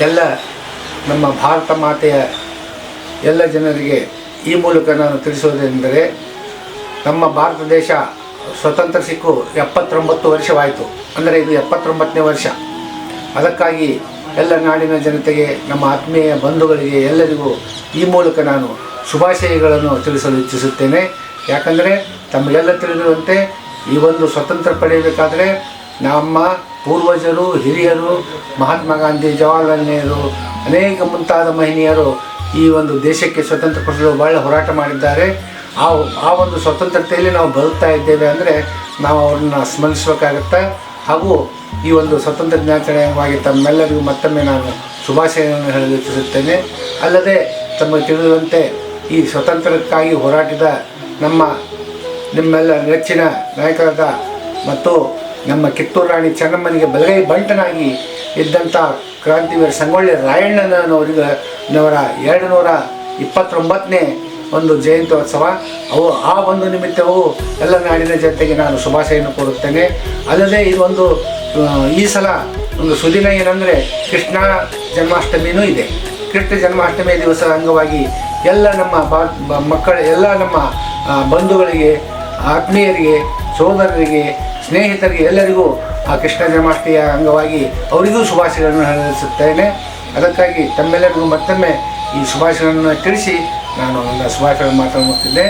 ಎಲ್ಲ ನಮ್ಮ ಭಾರತ ಮಾತೆಯ ಎಲ್ಲ ಜನರಿಗೆ ಈ ಮೂಲಕ ನಾನು ತಿಳಿಸೋದೆಂದರೆ ನಮ್ಮ ಭಾರತ ದೇಶ ಸ್ವತಂತ್ರ ಸಿಕ್ಕು ಎಪ್ಪತ್ತೊಂಬತ್ತು ವರ್ಷವಾಯಿತು. ಅಂದರೆ ಇದು ಎಪ್ಪತ್ತೊಂಬತ್ತನೇ ವರ್ಷ. ಅದಕ್ಕಾಗಿ ಎಲ್ಲ ನಾಡಿನ ಜನತೆಗೆ, ನಮ್ಮ ಆತ್ಮೀಯ ಬಂಧುಗಳಿಗೆ ಎಲ್ಲರಿಗೂ ಈ ಮೂಲಕ ನಾನು ಶುಭಾಶಯಗಳನ್ನು ತಿಳಿಸಲು ಇಚ್ಛಿಸುತ್ತೇನೆ. ಯಾಕಂದರೆ ತಮಗೆಲ್ಲ ತಿಳಿದಿರುವಂತೆ ಈ ಒಂದು ಸ್ವತಂತ್ರ ಪಡೆಯಬೇಕಾದರೆ ನಮ್ಮ ಪೂರ್ವಜರು, ಹಿರಿಯರು, ಮಹಾತ್ಮ ಗಾಂಧಿ, ಜವಾಹರ್ಲಾಲ್ ನೆಹರು, ಅನೇಕ ಮುಂತಾದ ಮಹಿಳೆಯರು ಈ ಒಂದು ದೇಶಕ್ಕೆ ಸ್ವತಂತ್ರ ಕೊಡಲು ಭಾಳ ಹೋರಾಟ ಮಾಡಿದ್ದಾರೆ. ಆ ಆ ಒಂದು ಸ್ವತಂತ್ರತೆಯಲ್ಲಿ ನಾವು ಬದುಕ್ತಾ ಇದ್ದೇವೆ ಅಂದರೆ ನಾವು ಅವ್ರನ್ನ ಸ್ಮರಿಸಬೇಕಾಗತ್ತೆ? ಹಾಗೂ ಈ ಒಂದು ಸ್ವತಂತ್ರ ದಿನಾಚರಣೆಯಾಗಿ ತಮ್ಮೆಲ್ಲರಿಗೂ ಮತ್ತೊಮ್ಮೆ ನಾನು ಶುಭಾಶಯಗಳನ್ನು ತಿಳಿಸುತ್ತೇನೆ ಅಲ್ಲದೆ ತಮಗೆ ತಿಳಿದಂತೆ ಈ ಸ್ವತಂತ್ರಕ್ಕಾಗಿ ಹೋರಾಟದ ನಮ್ಮ ನಿಮ್ಮೆಲ್ಲ ನೆಚ್ಚಿನ ನಾಯಕರಾದ ಮತ್ತು ನಮ್ಮ ಕಿತ್ತೂರು ರಾಣಿ ಚೆನ್ನಮ್ಮನಿಗೆ ಬಲಗೈ ಬಂಟನಾಗಿ ಇದ್ದಂಥ ಕ್ರಾಂತಿವೀರ ಸಂಗೊಳ್ಳಿ ರಾಯಣ್ಣನವರಿಗೆ ನವರ ಎರಡು ನೂರ ಇಪ್ಪತ್ತೊಂಬತ್ತನೇ ಒಂದು ಜಯಂತ್ಯೋತ್ಸವ. ಅವು ಆ ಒಂದು ನಿಮಿತ್ತವು ಎಲ್ಲ ನಾಡಿನ ಜನತೆಗೆ ನಾನು ಶುಭಾಶಯನ್ನು ಕೊಡುತ್ತೇನೆ ಅಲ್ಲದೆ ಇದೊಂದು ಈ ಸಲ ಒಂದು ಸುದಿನ ಏನಂದರೆ ಕೃಷ್ಣ ಜನ್ಮಾಷ್ಟಮಿನೂ ಇದೆ. ಕೃಷ್ಣ ಜನ್ಮಾಷ್ಟಮಿ ದಿವಸದ ಅಂಗವಾಗಿ ಎಲ್ಲ ನಮ್ಮ ಬ- ಮಕ್ಕಳ, ಎಲ್ಲ ನಮ್ಮ ಬಂಧುಗಳಿಗೆ, ಆತ್ಮೀಯರಿಗೆ, ಸೋದರರಿಗೆ ಸ್ನೇಹಿತರಿಗೆ ಎಲ್ಲರಿಗೂ ಆ ಕೃಷ್ಣ ಜನ್ಮಾಷ್ಟಮಿಯ ಅಂಗವಾಗಿ ಅವರಿಗೂ ಶುಭಾಶಯಗಳನ್ನು ಹರಿಸುತ್ತೇನೆ ಅದಕ್ಕಾಗಿ ತಮ್ಮೆಲ್ಲರಿಗೂ ಮತ್ತೊಮ್ಮೆ ಈ ಶುಭಾಶಯಗಳನ್ನು ತಿಳಿಸಿ ನಾನು ನನ್ನ ಶುಭಾಶಯ ಮಾತನಾಡುತ್ತಿದ್ದೆ